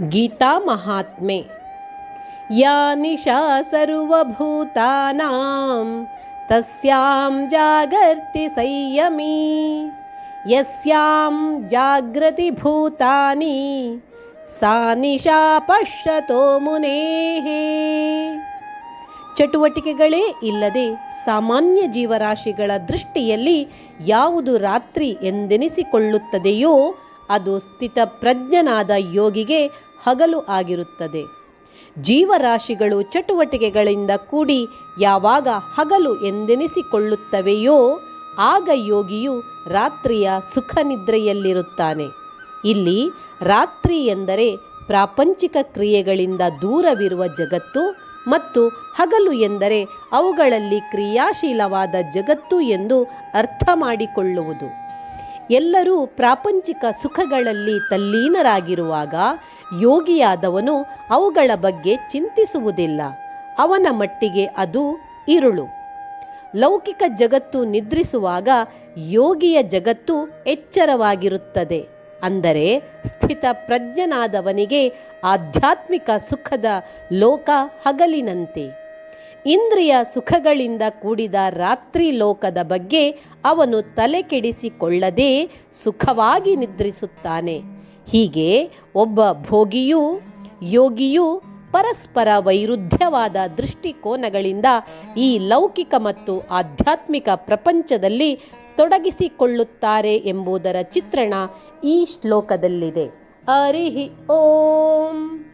ಗೀತಾ ಮಹಾತ್ಮೆ. ಯಾ ನಿಶಾ ಸರ್ವಭೂತಾನಾಂ ತಸ್ಯಾಂ ಜಾಗರ್ತಿ ಸಂಯಮಿ. ಯಸ್ಯಾಂ ಜಾಗೃತಿ ಭೂತಾನಿ ಸಾ ನಿಶಾ ಪಶ್ಯತೋ ಮುನೇಃ. ಚಟುವಟಿಕೆಗಳೇ ಇಲ್ಲದೆ ಸಾಮಾನ್ಯ ಜೀವರಾಶಿಗಳ ದೃಷ್ಟಿಯಲ್ಲಿ ಯಾವುದು ರಾತ್ರಿ ಎಂದೆನಿಸಿಕೊಳ್ಳುತ್ತದೆಯೋ ಅದು ಸ್ಥಿತಪ್ರಜ್ಞನಾದ ಯೋಗಿಗೆ ಹಗಲು ಆಗಿರುತ್ತದೆ. ಜೀವರಾಶಿಗಳು ಚಟುವಟಿಕೆಗಳಿಂದ ಕೂಡಿ ಯಾವಾಗ ಹಗಲು ಎಂದೆನಿಸಿಕೊಳ್ಳುತ್ತವೆಯೋ ಆಗ ಯೋಗಿಯು ರಾತ್ರಿಯ ಸುಖ ನಿದ್ರೆಯಲ್ಲಿರುತ್ತಾನೆ. ಇಲ್ಲಿ ರಾತ್ರಿ ಎಂದರೆ ಪ್ರಾಪಂಚಿಕ ಕ್ರಿಯೆಗಳಿಂದ ದೂರವಿರುವ ಜಗತ್ತು ಮತ್ತು ಹಗಲು ಎಂದರೆ ಅವುಗಳಲ್ಲಿ ಕ್ರಿಯಾಶೀಲವಾದ ಜಗತ್ತು ಎಂದು ಅರ್ಥ ಮಾಡಿಕೊಳ್ಳುವುದು. ಎಲ್ಲರೂ ಪ್ರಾಪಂಚಿಕ ಸುಖಗಳಲ್ಲಿ ತಲ್ಲೀನರಾಗಿರುವಾಗ ಯೋಗಿಯಾದವನು ಅವುಗಳ ಬಗ್ಗೆ ಚಿಂತಿಸುವುದಿಲ್ಲ. ಅವನ ಮಟ್ಟಿಗೆ ಅದು ಇರುಳು. ಲೌಕಿಕ ಜಗತ್ತು ನಿದ್ರಿಸುವಾಗ ಯೋಗಿಯ ಜಗತ್ತು ಎಚ್ಚರವಾಗಿರುತ್ತದೆ. ಅಂದರೆ ಸ್ಥಿತ ಪ್ರಜ್ಞನಾದವನಿಗೆ ಆಧ್ಯಾತ್ಮಿಕ ಸುಖದ ಲೋಕ ಹಗಲಿನಂತೆ. ಇಂದ್ರಿಯ ಸುಖಗಳಿಂದ ಕೂಡಿದ ರಾತ್ರಿ ಲೋಕದ ಬಗ್ಗೆ ಅವನು ತಲೆ ಕೆಡಿಸಿಕೊಳ್ಳದೆ ಸುಖವಾಗಿ ನಿದ್ರಿಸುತ್ತಾನೆ. ಹೀಗೆ ಒಬ್ಬ ಭೋಗಿಯೂ, ಯೋಗಿಯೂ ಪರಸ್ಪರ ವೈರುಧ್ಯವಾದ ದೃಷ್ಟಿಕೋನಗಳಿಂದ ಈ ಲೌಕಿಕ ಮತ್ತು ಆಧ್ಯಾತ್ಮಿಕ ಪ್ರಪಂಚದಲ್ಲಿ ತೊಡಗಿಸಿಕೊಳ್ಳುತ್ತಾರೆ ಎಂಬುದರ ಚಿತ್ರಣ ಈ ಶ್ಲೋಕದಲ್ಲಿದೆ. ಅರಿಹಿ ಓಂ.